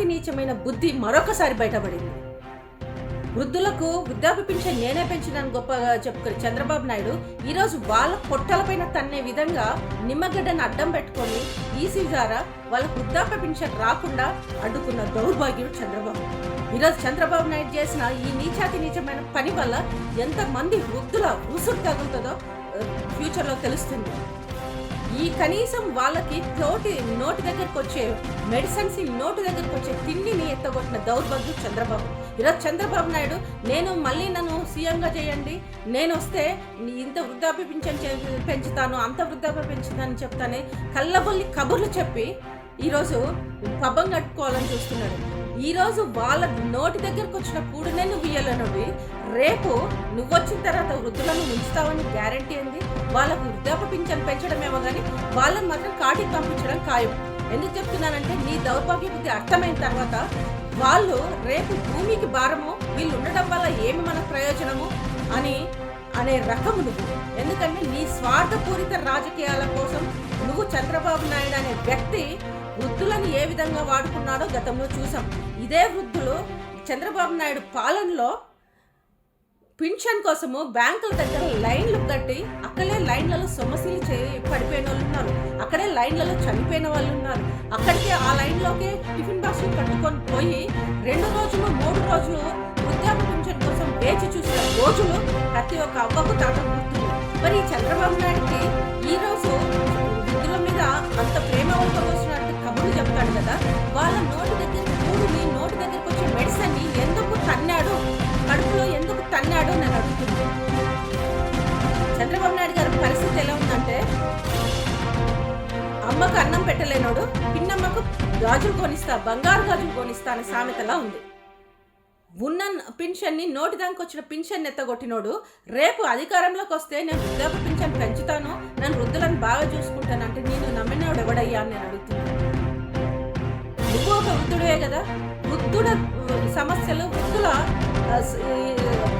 జాతి నీచమైన బుద్ధి మరొకసారి బయటపడింది. వృద్ధులకు వృద్ధాప్య పింఛన్ నేనే పెంచినాను గొప్పగా చెప్పుకుని చంద్రబాబు నాయుడు ఈరోజు వాళ్ళ పొట్టలపైన తన్నే విధంగా నిమ్మగడ్డను అడ్డం పెట్టుకొని ఈసీ ద్వారా వాళ్ళ వృద్ధాప్య పింఛన్ రాకుండా అడ్డుకున్న దౌర్భాగ్యుడు చంద్రబాబు. ఈరోజు చంద్రబాబు నాయుడు చేసిన ఈ నీచాతి నీచమైన పని వల్ల ఎంతమంది వృద్ధుల ఉసురు తగులుతుందో ఫ్యూచర్లో తెలుస్తుంది. ఈ కనీసం వాళ్ళకి తోటి నోటి దగ్గరకు వచ్చే మెడిసిన్స్ నోటి దగ్గరకు వచ్చే తిండిని ఎత్తగొట్టిన దౌర్భాగ్యం చంద్రబాబు. ఈరోజు చంద్రబాబు నాయుడు నేను మళ్ళీ నన్ను సీఎంగా చేయండి. నేను వస్తే నీ ఇంత వృద్ధాప్య పింఛన్ పెంచుతాను అంత వృద్ధాప్య పెంచుతానని చెప్తానే కళ్ళబొల్లి కబుర్లు చెప్పి ఈరోజు పబ్బం కట్టుకోవాలని చూస్తున్నాడు. ఈరోజు వాళ్ళ నోటి దగ్గరకు వచ్చిన కూడనే నువ్వు ఇయ్యాలన్నవి రేపు నువ్వు వచ్చిన తర్వాత వృద్ధులను ఉంచుతావని గ్యారంటీ ఉంది. వాళ్ళకు వృద్ధాప్య పింఛన్ పెంచడమేమో కానీ వాళ్ళని మాత్రం కాటికి పంపించడం ఖాయం. ఎందుకు చెప్తున్నానంటే నీ దౌర్భాగ్య బుద్ధి అర్థమైన తర్వాత వాళ్ళు రేపు భూమికి భారము వీళ్ళు ఉండడం వల్ల ఏమి మన ప్రయోజనము అని అనే రకము నువ్వు. ఎందుకంటే నీ స్వార్థపూరిత రాజకీయాల కోసం నువ్వు చంద్రబాబు నాయుడు అనే వ్యక్తి వృద్ధులను ఏ విధంగా వాడుకున్నాడో గతంలో చూసాం. ఇదే వృద్ధులు చంద్రబాబు నాయుడు పాలనలో పింఛన్ కోసము బ్యాంకుల దగ్గర లైన్లు కట్టి అక్కడ సొమ్మసీలు చే పడిపోయిన వాళ్ళు ఉన్నారు. అక్కడే లైన్లలో చనిపోయిన వాళ్ళు ఉన్నారు. అక్కడికి ఆ లైన్లోకి టిఫిన్ బాక్సులు కట్టుకొని పోయి రెండు రోజులు మూడు రోజులు వృద్ధాప్య పింఛన్ కోసం వేచి చూసిన రోజులు ప్రతి ఒక్క అవ్వకు తాత గుర్తుంది మరి చంద్రబాబు నాయుడికి ఈ అమ్మకు అన్నం పెట్టలేనోడు పిన్నమ్మకు గాజులు కొనిస్తా బంగారు గాజులు కొనిస్తా అనే సామెతలా ఉంది. ఉన్న పింఛన్ని నోటి దానికి వచ్చిన పింఛన్ ఎత్తగొట్టినోడు రేపు అధికారంలోకి వస్తే నేను వృద్ధాప పింఛన్ పెంచుతాను నేను వృద్ధులను బాగా చూసుకుంటాను అంటే నేను నమ్మినోడు ఎవడయ్యా అని నేను అడుగుతున్నాను నువ్వు ఒక వృద్ధుడే కదా? వృద్ధుడ సమస్యలు వృద్ధుల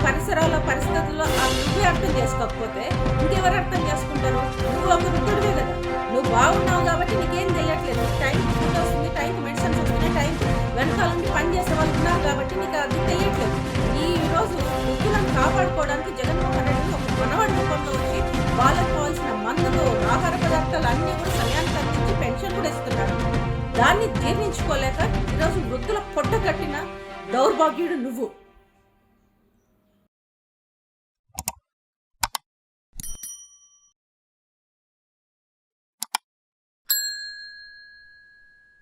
పరిసరాల పరిస్థితుల్లో ఆ నువ్వే అర్థం చేసుకోకపోతే ఇంకెవరు అర్థం చేసుకుంటారు? నువ్వు ఒక వృద్ధుడివే చేసే వాళ్ళు ఉన్నారు కాబట్టి నీకు అది తెలియట్లేదు. ఈ రోజు వృద్ధులను కాపాడుకోవడానికి జగన్మోహన్ రెడ్డి ఒక మనవాడి రూపంలో వచ్చి వాళ్ళకు కావాల్సిన మందులు ఆహార పదార్థాలు అన్నీ కూడా సమయానికి అందించి పెన్షన్ కూడా ఇస్తున్నాడు దాన్ని జీర్ణించుకోలేక ఈరోజు వృద్ధుల పొట్ట కట్టిన దౌర్భాగ్యుడు నువ్వు.